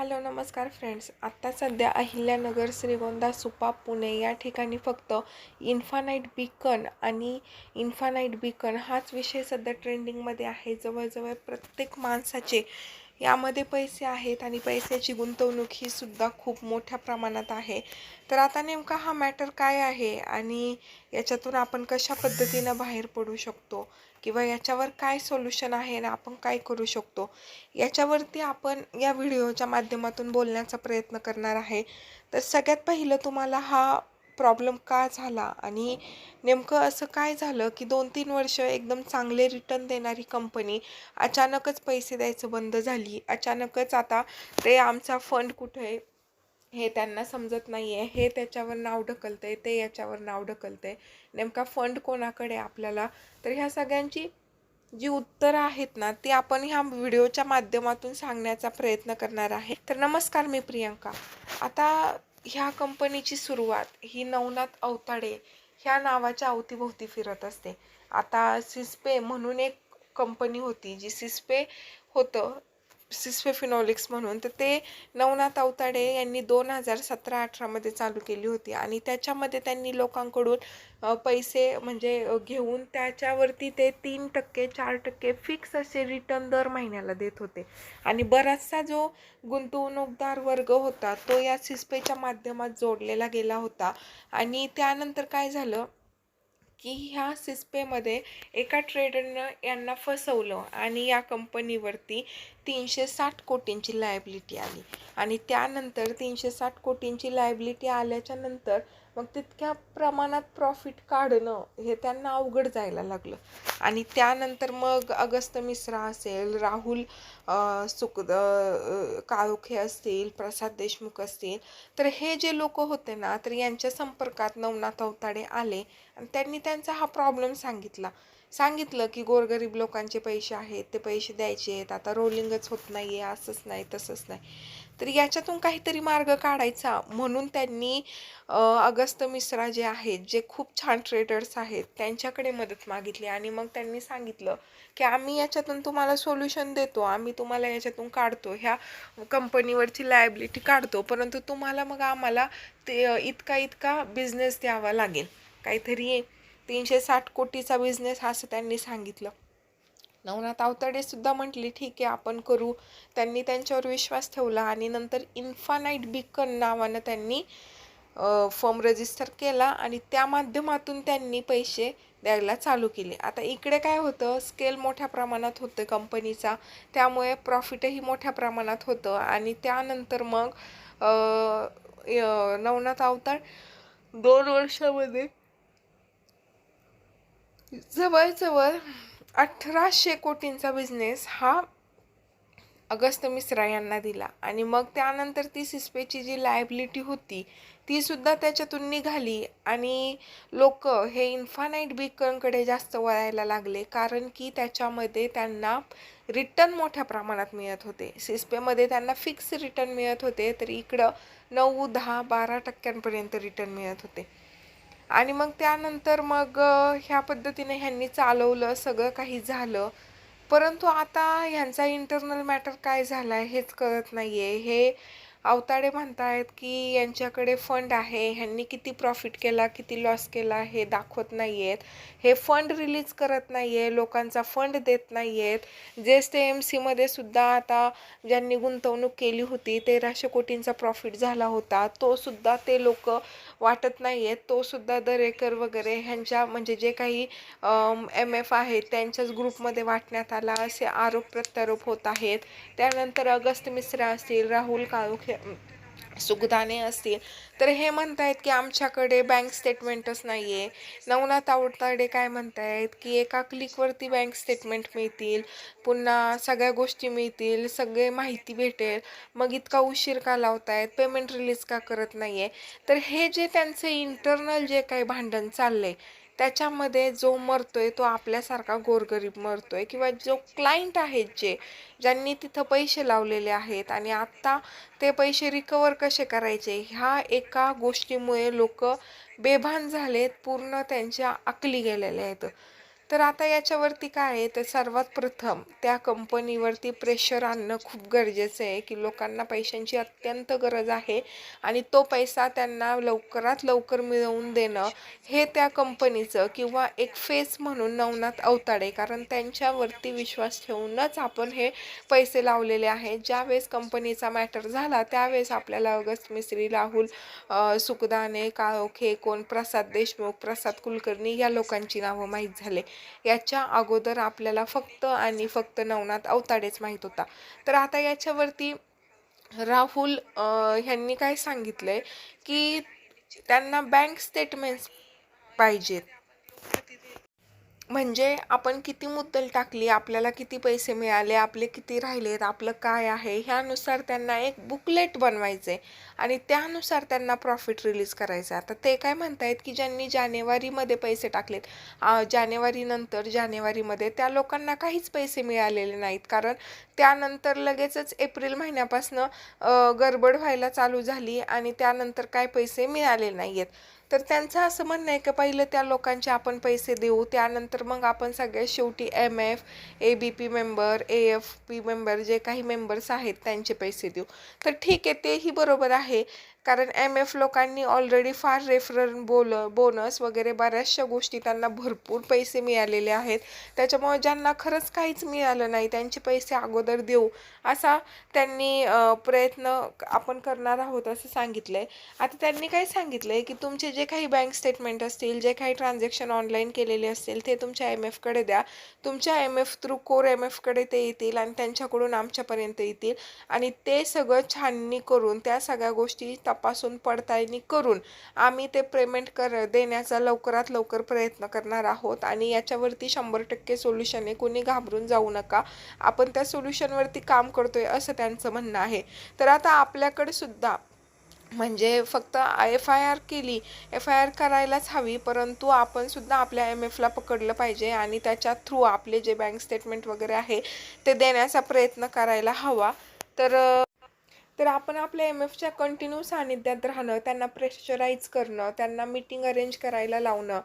Hello नमस्कार friends. आत्ता सध्या अहिल्यानगर श्रीगोंदा सुपा पुणे या ठिकाणी फक्त इन्फानाईट बीकन आणि इन्फानाईट बीकन हाच विषय सध्या ट्रेंडिंगमध्ये आहे. जवळजवळ प्रत्येक माणसाचे यामध्ये पैसे आहेत आणि पैशाची गुंतवणूक ही सुद्धा खूप मोठ्या प्रमाणात आहे. तर आता नेमका हा मॅटर काय आहे आणि याच्यातून आपण कशा पद्धतीनं बाहेर पडू शकतो? किंवा याच्यावर काय सोल्युशन आहे आणि आपण काय करू शकतो? याच्यावरती आपण या व्हिडिओच्या माध्यमातून बोलण्याचा प्रयत्न करणार आहे. तर सगळ्यात पहिलं तुम्हाला हा प्रॉब्लेम का झाला? आणि नेमकं असं काय झालं की दोन तीन वर्ष एकदम चांगले रिटर्न देणारी कंपनी अचानकच पैसे द्यायचं बंद झाली. अचानकच आता ते आमचा फंड कुठे आहे? हे त्यांना समजत नाही आहे हे त्याच्यावर नाव ढकलतं आहे ते याच्यावर नाव ढकलतं आहे नेमका फंड कोणाकडे आपल्याला? तर ह्या सगळ्यांची जी उत्तरं आहेत ना ती आपण ह्या व्हिडिओच्या माध्यमातून सांगण्याचा प्रयत्न करणार आहे. तर नमस्कार मी प्रियंका. आता ह्या कंपनीची सुरुवात ही नवनाथ अवताडे ह्या नावाच्या अवतीभोवती फिरत असते. आता सिस्पे म्हणून एक कंपनी होती जी सिस्पे होतं. सिस्पे फिनॉलिक्स म्हणून तर ते नवनाथ अवताडे यांनी दोन हजार सतरा अठरामध्ये चालू केली होती. आणि त्याच्यामध्ये त्यांनी लोकांकडून पैसे म्हणजे घेऊन त्याच्यावरती ते तीन टक्के चार टक्के फिक्स असे रिटर्न दर महिन्याला देत होते. आणि बराचसा जो गुंतवणूकदार वर्ग होता तो या सिस्पेच्या माध्यमात जोडलेला गेला होता. आणि त्यानंतर काय झालं की ह्या सिस्पेमध्ये एका ट्रेडरनं यांना फसवलं. आणि या कंपनीवरती तीनशे साठ कोटींची लायबिलिटी आली. आणि त्यानंतर तीनशे साठ कोटींची लायबिलिटी आल्याच्यानंतर मग तितक्या प्रमाणात प्रॉफिट काढणं हे त्यांना अवघड जायला लागलं. आणि त्यानंतर मग अगस्त मिश्रा असेल राहुल सुख काळोखे असतील प्रसाद देशमुख असतील तर हे जे लोक होते ना तर यांच्या संपर्कात नवनाथ अवताडे आले आणि त्यांनी त्यांचा हा प्रॉब्लेम सांगितला. सांगितलं की गोरगरीब लोकांचे पैसे आहेत ते पैसे द्यायचे आहेत. आता रोलिंगच होत नाही आहे असंच नाही तसंच नाही. तर याच्यातून काहीतरी मार्ग काढायचा. म्हणून त्यांनी अगस्त मिश्रा जे आहेत जे खूप छान ट्रेडर्स आहेत त्यांच्याकडे मदत मागितली. आणि मग त्यांनी सांगितलं की आम्ही याच्यातून तुम्हाला सोल्युशन देतो. आम्ही तुम्हाला याच्यातून काढतो. ह्या कंपनीवरची लायबिलिटी काढतो. परंतु तुम्हाला मग आम्हाला ते इतका इतका बिझनेस द्यावा लागेल. काहीतरी तीनशे साठ कोटीचा बिझनेस असं त्यांनी सांगितलं. नवनाथ अवतडे म्हटले म्हटली ठीक आहे आपण करू. त्यांनी त्यांच्यावर विश्वास ठेवला आणि नंतर इन्फानाईट बिकन नावानं त्यांनी फॉर्म रजिस्टर केला आणि त्या माध्यमातून त्यांनी पैसे द्यायला चालू केले. आता इकडे काय होतं? स्केल मोठ्या प्रमाणात होतं कंपनीचा त्यामुळे प्रॉफिटही मोठ्या प्रमाणात होतं. आणि त्यानंतर मग नवनाथ अवतार दोन वर्षामध्ये जवळजवळ अठराशे कोटींचा बिझनेस हा अगस्त मिश्रा यांना दिला. आणि मग त्यानंतर ती सिस्पेची जी लायबिलिटी होती तीसुद्धा त्याच्यातून निघाली. आणि लोक हे इन्फानाईट बिकनकडे जास्त वळायला लागले कारण की त्याच्यामध्ये त्यांना रिटर्न मोठ्या प्रमाणात मिळत होते. सिस्पेमध्ये त्यांना फिक्स रिटर्न मिळत होते तर इकडं नऊ दहा बारा टक्क्यांपर्यंत रिटर्न मिळत होते. आणि मग त्यानंतर मग ह्या पद्धतीने ह्यांनी चालवलं सगळं काही झालं. परंतु आता ह्यांचा इंटरनल मॅटर काय झाला आहे हेच कळत नाही आहे हे अवताडे म्हणतायत की यांच्याकडे फंड आहे. ह्यांनी किती प्रॉफिट केला किती लॉस केला हे दाखवत नाही आहेत हे फंड रिलीज करत नाही आहे लोकांचा फंड देत नाही आहेत जे ते एम सीमध्ये सुद्धा आता ज्यांनी गुंतवणूक केली होती तेराशे कोटींचा प्रॉफिट झाला होता. तो सुद्धा ते लोक वाटत नाही आहेत तोसुद्धा दरेकर वगैरे ह्यांच्या म्हणजे जे काही एम एफ आहेत त्यांच्याच ग्रुपमध्ये वाटण्यात आला असे आरोप प्रत्यारोप होत आहेत. त्यानंतर अगस्त मिश्रा असतील राहुल काळुखे सुखदाने असतील. तर हे म्हणतायत की आमच्याकडे बँक स्टेटमेंटच नाही आहे नवनाथ आवडताडे काय म्हणतायत की एका क्लिकवरती बँक स्टेटमेंट मिळतील पुन्हा सगळ्या गोष्टी मिळतील सगळे माहिती भेटेल. मग इतका उशीर का लावतायत? पेमेंट रिलीज का करत नाही आहे तर हे जे त्यांचे इंटरनल जे काही भांडण चाललं आहे त्याच्यामध्ये जो मरतोय तो आपल्यासारखा गोरगरीब मरतोय किंवा जो क्लायंट आहेत जे ज्यांनी तिथं पैसे लावलेले आहेत आणि आत्ता ते पैसे रिकवर कसे करायचे ह्या एका गोष्टीमुळे लोक बेभान झालेत पूर्ण त्यांच्या अकली गेलेल्या आहेत. तर आता याच्यावरती काय आहे? तर सर्वात प्रथम त्या कंपनीवरती प्रेशर आणणं खूप गरजेचं आहे की लोकांना पैशांची अत्यंत गरज आहे आणि तो पैसा त्यांना लवकरात लवकर मिळवून देणं हे त्या कंपनीचं किंवा एक फेस म्हणून नवनाथ अवताडे कारण त्यांच्यावरती विश्वास ठेवूनच आपण हे पैसे लावलेले आहेत. ज्यावेळेस कंपनीचा मॅटर झाला त्यावेळेस आपल्याला अगस्त मिस्त्री राहुल सुखदाने काळोखे कोण? प्रसाद देशमुख प्रसाद कुलकर्णी या लोकांची नावं माहीत झाले. याच्या अगोदर आपल्याला फक्त आणि फक्त नवनाथ अवताडेच माहीत होता. तर आता याच्यावरती राहुल ह्यांनी काय सांगितलं आहे की त्यांना बँक स्टेटमेंट्स पाहिजेत. म्हणजे आपण किती मुद्दल टाकली आपल्याला किती पैसे मिळाले आपले किती राहिलेत आपलं काय आहे ह्यानुसार त्यांना एक बुकलेट बनवायचे आणि त्यानुसार त्यांना प्रॉफिट रिलीज करायचं. आता ते काय म्हणतायत की ज्यांनी जानेवारीमध्ये पैसे टाकलेत जानेवारीनंतर जानेवारीमध्ये त्या लोकांना काहीच पैसे मिळालेले नाहीत. कारण त्यानंतर लगेचच एप्रिल महिन्यापासनं गडबड व्हायला चालू झाली आणि त्यानंतर काय पैसे मिळाले नाही आहेत तर त्यांचं असं म्हणणं आहे की पहिलं त्या लोकांचे आपण पैसे देऊ त्यानंतर मग आपण सगळ्यात शेवटी M F A B P member A F P member जे काही मेंबर्स आहेत त्यांचे पैसे देऊ. तर ठीक आहे तेही बरोबर आहे. कारण एम एफ लोकांनी ऑलरेडी फार रेफरल बोल बोनस वगैरे बऱ्याचशा गोष्टी त्यांना भरपूर पैसे मिळालेले आहेत. त्याच्यामुळे ज्यांना खरंच काहीच मिळालं नाही त्यांचे पैसे अगोदर देऊ असा त्यांनी प्रयत्न आपण करणार आहोत असं सांगितलं आहे आता त्यांनी काय सांगितलं आहे की तुमचे जे काही बँक स्टेटमेंट असतील जे काही ट्रान्झॅक्शन ऑनलाईन केलेले असतील ते तुमच्या एम एफकडे द्या. तुमच्या M F through core M एफकडे ते येतील आणि त्यांच्याकडून आमच्यापर्यंत येतील. आणि ते सगळं छाननी करून त्या सगळ्या गोष्टी तपासून पडताळणी करून आम्ही ते पेमेंट कर देण्याचा लवकरात लवकर प्रयत्न करणार आहोत. आणि याच्यावरती शंभर टक्के सोल्युशन आहे. कोणी घाबरून जाऊ नका. आपण त्या सोल्युशनवरती काम करतोय असं त्यांचं म्हणणं आहे. तर आता आपल्याकडे सुद्धा म्हणजे फक्त एफ आय आर केली एफ आय आर करायलाच हवी. परंतु आपण सुद्धा आपल्या एम एफला पकडलं पाहिजे आणि त्याच्या थ्रू आपले जे बँक स्टेटमेंट वगैरे आहे ते देण्याचा प्रयत्न करायला हवा. तर तर आपण आपल्या एम एफच्या कंटिन्यू सानिध्यात राहणं त्यांना प्रेशराईज करणं त्यांना मीटिंग अरेंज करायला लावणं.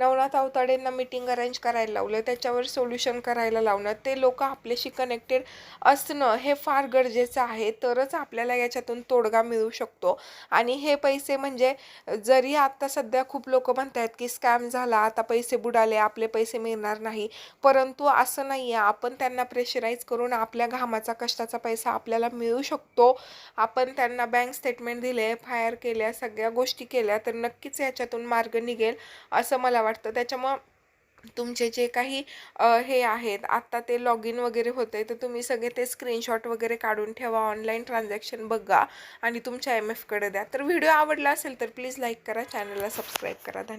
नवनाथ अवताडेंना मीटिंग अरेंज करायला लावलं त्याच्यावर सोल्युशन करायला लावणं ते लोक आपल्याशी कनेक्टेड असणं हे फार गरजेचं आहे. तरच आपल्याला याच्यातून तोडगा मिळू शकतो. आणि हे पैसे म्हणजे जरी आता सध्या खूप लोक म्हणत आहेत की स्कॅम झाला आता पैसे बुडाले आपले पैसे मिळणार नाही. परंतु असं नाही आहे आपण त्यांना प्रेशराईज करून आपल्या घामाचा कष्टाचा पैसा आपल्याला मिळू शकतो. आपण त्यांना बँक स्टेटमेंट दिले फायर केल्या सगळ्या गोष्टी केल्या तर नक्कीच याच्यातून मार्ग निघेल असं मला वाटतं. त्याच्यामुळं तुमचे जे काही हे आहेत आत्ता ते लॉग इन वगैरे होते तर तुम्ही सगळे ते स्क्रीनशॉट वगैरे काढून ठेवा ऑनलाईन ट्रान्झॅक्शन बघा आणि तुमच्या एम एफकडे द्या. तर व्हिडिओ आवडला असेल तर प्लीज लाईक करा चॅनलला सबस्क्राईब करा. धन्यवाद.